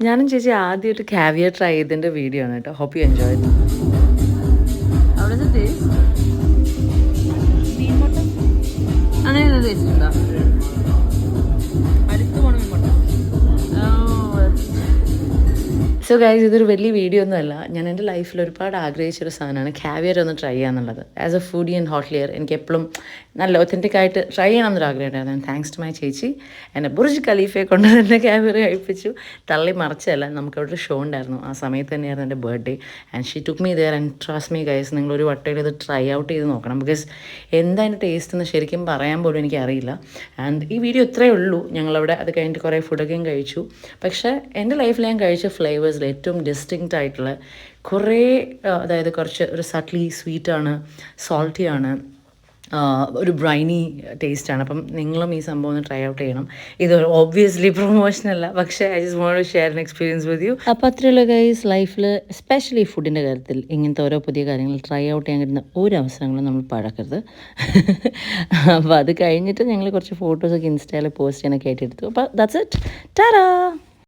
ഞാനും ചേച്ചി ആദ്യമായിട്ട് കാവിയർ ട്രൈ ചെയ്തതിന്റെ വീഡിയോ ആണ് കേട്ടോ. ഹോപ്പ് യു എൻജോയ് അവിടെ ടേസ്റ്റ് അങ്ങനെ ടേസ്റ്റ് ഉണ്ടോ സോ ഗൈസ് ഇതൊരു വലിയ വീഡിയോ ഒന്നുമല്ല ഞാൻ എന്റെ ലൈഫിൽ ഒരുപാട് ആഗ്രഹിച്ചൊരു സാധനമാണ്. കാവിയർ ഒന്ന് ട്രൈ ചെയ്യാന്നുള്ളത്. As a foodie and hotelier എനിക്ക് എപ്പോഴും നല്ല ഒത്തന്റിക് ആയിട്ട് ട്രൈ ചെയ്യണം എന്നൊരു ആഗ്രഹമായിരുന്നു താങ്ക്സ് ടു മൈ ചേച്ചി. എന്നെ ബുർജ് ഖലീഫയെ കൊണ്ട് തന്നെ കാവിയർ കഴിപ്പിച്ചു. തള്ളി മറിച്ചല്ല നമുക്ക് അവിടെ ഒരു ഷോ ഉണ്ടായിരുന്നു. ആ സമയത്ത് തന്നെയായിരുന്നു എന്റെ birthday and she took me there and trust me guys നിങ്ങൾ ഒരു വട്ടയിൽ ഇത് ട്രൈ ഔട്ട് ചെയ്ത് നോക്കണം. ബിക്കോസ് എന്താ അതിന്റെ ടേസ്റ്റ് എന്ന് ശരിക്കും പറയാൻ പോലും എനിക്കറിയില്ല. ആൻഡ് ഈ വീഡിയോ ഇത്രയേ ഉള്ളൂ. ഞങ്ങളവിടെ അത് കഴിഞ്ഞിട്ട് കുറേ ഫുഡൊക്കെയും കഴിച്ചു. പക്ഷേ എന്റെ ലൈഫിൽ ഞാൻ കഴിച്ച ഫ്ലേവേഴ്സിൽ ഏറ്റവും ഡിസ്റ്റിങ്ക്റ്റ് ആയിട്ടുള്ള കുറേ അതായത് കുറച്ച് ഒരു സട്ട്ലി സ്വീറ്റാണ് സോൾട്ടിയാണ് ഒരു ബ്രൈനി ടേസ്റ്റാണ് അപ്പം നിങ്ങളും ഈ സംഭവം ഒന്ന് ട്രൈ ഔട്ട് ചെയ്യണം. ഇത് ഓബ്വിയസ്ലി പ്രൊമോഷൻ അല്ല. പക്ഷേ I just want share an experience with you അപ്പോൾ അത്രയുള്ള ഗൈസ് ലൈഫിൽ എസ്പെഷ്യലി ഫുഡിന്റെ കാര്യത്തിൽ ഇങ്ങനത്തെ ഓരോ പുതിയ കാര്യങ്ങൾ ട്രൈ ഔട്ട് ചെയ്യാൻ കിട്ടുന്ന ഒരു അവസരങ്ങളും നമ്മൾ പഴക്കരുത്. അപ്പോൾ അത് കഴിഞ്ഞിട്ട് ഞങ്ങൾ കുറച്ച് ഫോട്ടോസൊക്കെ ഇൻസ്റ്റയിൽ പോസ്റ്റ് ചെയ്യാനൊക്കെ ആയിട്ട് എടുത്തു. അപ്പോൾ ദാറ്റ്സ് ഇറ്റ് ടാരാ